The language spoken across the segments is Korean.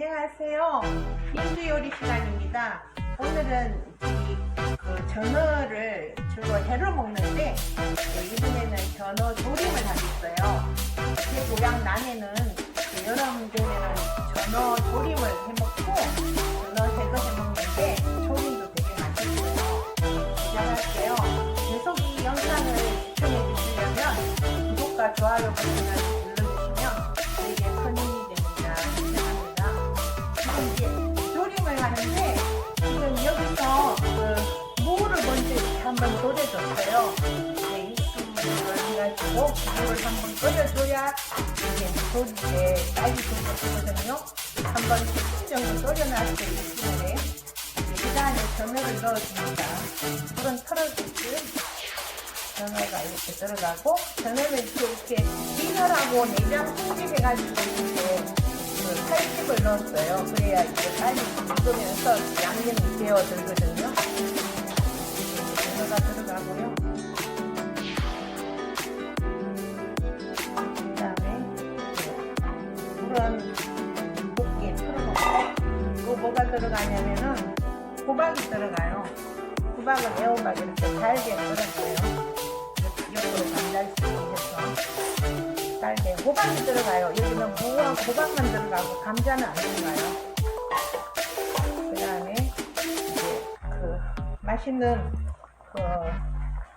안녕하세요. 민주 요리 시간입니다. 오늘은 이그 전어를 주로 해로 먹는데 네, 이번에는 전어 조림을 하겠어요. 제 고향 난에는 그 여름 되면은 전어 조림을 해먹고 전어 회도 해먹는데 조림도 되게 맛있어요. 시작할게요. 계속 이 영상을 시청해 주시려면 구독과 좋아요 버튼을 한번 졸여줬어요. 이제 육수를 해가지고 무를 한번 끓여줘야 이게 졸일 때 빨리 졸여지거든요. 한번 10분 정도 졸여놨어요. 육수에. 그 다음에 전어를 넣어줍니다. 물은 털어주고 전어가 이렇게 들어가고 전어는 이렇게 미설하고 내장 손질해가지고 이렇게 그 칼집을 넣었어요. 그래야 이게 빨리 익으면서 양념이 배어들거든요. 뭐가 들어가냐면은 호박이 들어가요. 호박은 애호박 이렇게 잘게 썰었어요. 옆으로 감달시고 해서 딸게 호박이 들어가요. 여기는 무와 호박만 들어가고 감자는 안 들어가요. 그 다음에 그 맛있는 그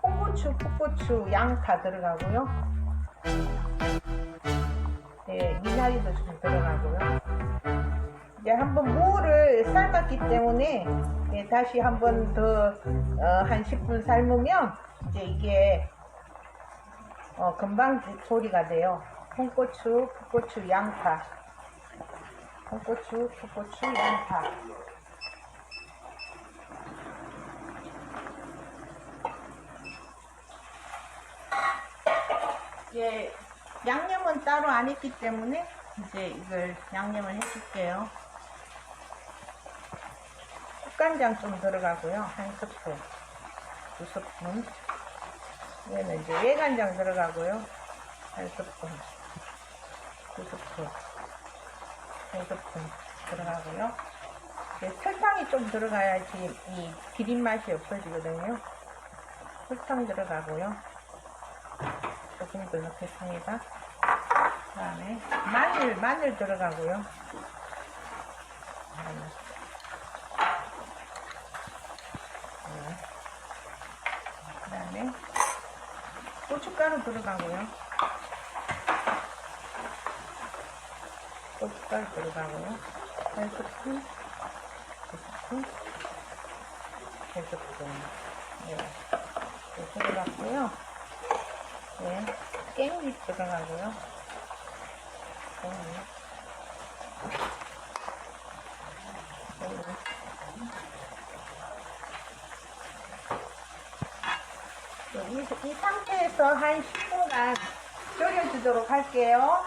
홍고추, 풋고추, 양파 들어가고요. 네, 미나리도 좀 들어가고요. 이제 한번 무를 삶았기 때문에 예, 다시 한 번 더 어, 한 10분 삶으면 이제 이게 어, 금방 조리가 돼요. 홍고추, 풋고추, 양파. 홍고추, 풋고추, 양파. 예, 양념은 따로 안 했기 때문에 이제 이걸 양념을 해줄게요. 국간장 좀 들어가고요. 한 스푼, 두 스푼. 얘는 이제 외간장 들어가고요. 한 스푼, 두 스푼, 세 스푼 들어가고요. 설탕이 좀 들어가야지 이 비린 맛이 없어지거든요. 설탕 들어가고요. 조금 더 넣겠습니다. 그 다음에 마늘, 마늘 들어가고요. 마늘. 네. 그 다음에 고춧가루 들어가고요. 고춧가루 들어가고요. 한 스푼, 두 스푼, 세 스푼. 네. 네, 들어갔고요. 네. 깻잎 들어가고요. 깻잎. 깻잎. 이, 이 상태에서 한 10분간 졸여주도록 할게요.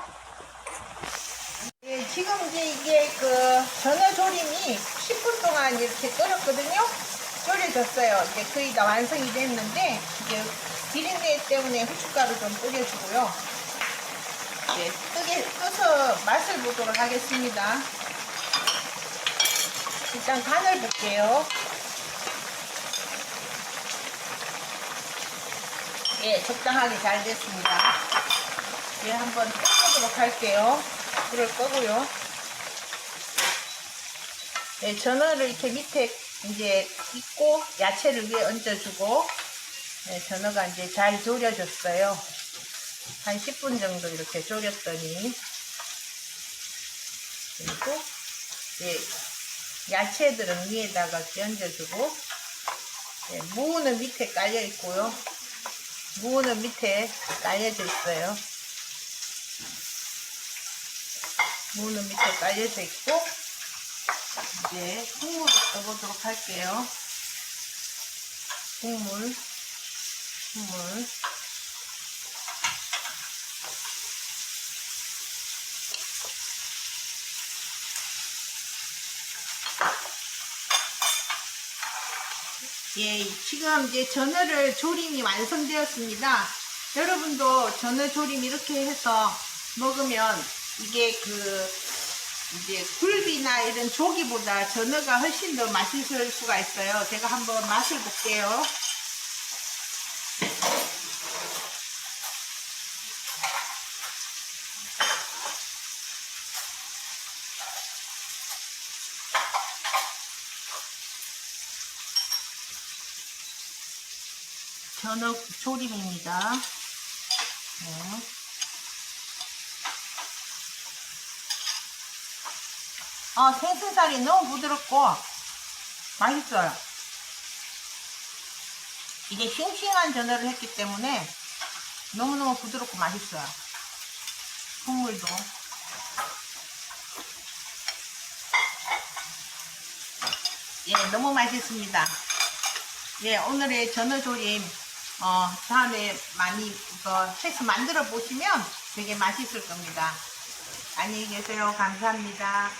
예, 지금 이제 이게 그 전어 조림이 10분 동안 이렇게 끓였거든요. 졸여졌어요. 이제 거의 다 완성이 됐는데 이제 비린내 때문에 후춧가루 좀 뿌려주고요. 이제 뜨게 떠서 맛을 보도록 하겠습니다. 일단 간을 볼게요. 예, 적당하게 잘 됐습니다. 예, 한번 끓여보도록 할게요. 불을 끄고요. 예, 전어를 이렇게 밑에 이제 익고 야채를 위에 얹어주고 네, 전어가 이제 잘 졸여졌어요. 한 10분 정도 이렇게 졸였더니 그리고 이제 야채들은 위에다가 얹어주고 네, 무는 밑에 깔려 있고요. 무는 밑에 깔려져 있어요. 무는 밑에 깔려져 있고 이제 국물을 떠보도록 할게요. 국물 국물 예, 지금 이제 전어를 조림이 완성되었습니다. 여러분도 전어 조림 이렇게 해서 먹으면 이게 그 이제 굴비나 이런 조기보다 전어가 훨씬 더 맛있을 수가 있어요. 제가 한번 맛을 볼게요. 전어 조림입니다. 네. 아, 생선살이 너무 부드럽고 맛있어요. 이게 싱싱한 전어를 했기 때문에 너무너무 부드럽고 맛있어요. 국물도. 예, 너무 맛있습니다. 예, 오늘의 전어조림, 어, 다음에 많이 이거 해서 만들어 보시면 되게 맛있을 겁니다. 안녕히 계세요. 감사합니다.